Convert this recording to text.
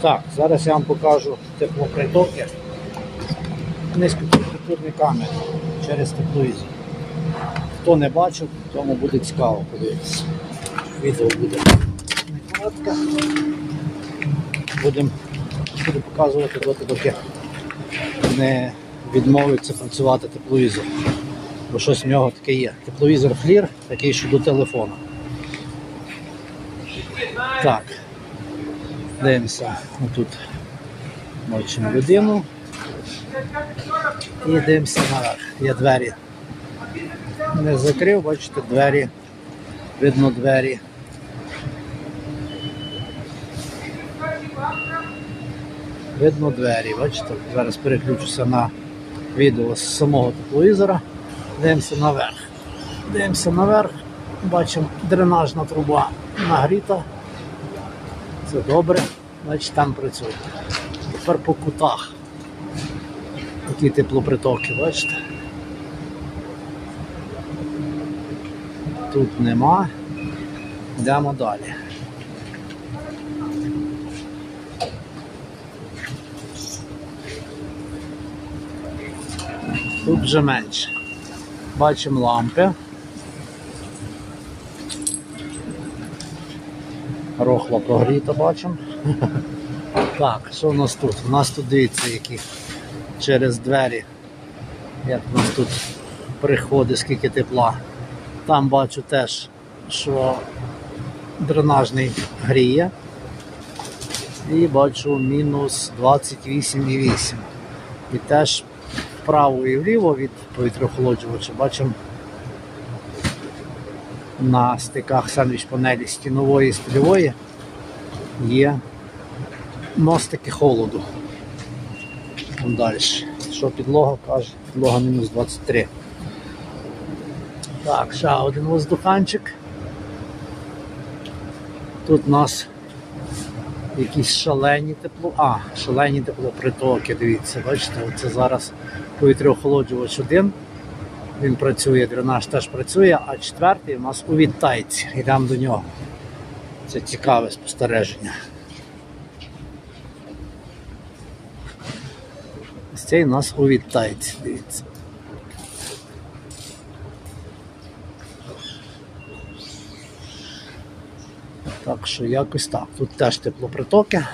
Так, зараз я вам покажу теплопритоки низькотемпературні камери через тепловізор. Хто не бачив, тому буде цікаво подивитися. Відео буде не коротке. Будемо буду показувати доти, доки не відмовиться працювати тепловізор. Бо щось в нього таке є. Тепловізор флір, такий, що до телефона. Так. Дивимося. Тут бачимо людину. І дивимося наверх. Є двері. Не закрив, бачите, двері. Видно двері. Видно двері, бачите? Зараз переключуся на відео з самого тепловізора. Дивимося наверх. Дивимося наверх. Бачимо дренажна труба нагріта. Це добре, значить там працює. Тепер по кутах. Такі теплопритоки, бачите? Тут нема. Йдемо далі. Тут вже менше. Бачимо лампи. Рохла прогріта бачимо. Так, що в нас тут? У нас тут дивіться, які через двері. Як у нас тут приходить, скільки тепла. Там бачу теж, що дренажний гріє. І бачу мінус 28,8. І теж вправо і вліво від повітряохолоджувача бачимо на стиках сендвіч панелі стінової і стильової є мостики холоду. Там далі. Що підлога каже? Підлога мінус 23. Так, ще один воздуханчик. Тут у нас якісь шалені тепло. А, шалені теплопритоки, дивіться, бачите, оце зараз повітряохолоджувач один. Він працює, дренаж теж працює, а четвертий у нас у відтайці. Йдемо до нього. Це цікаве спостереження. Ось цей у нас у відтайці, дивіться. Так що якось так. Тут теж теплопритоки.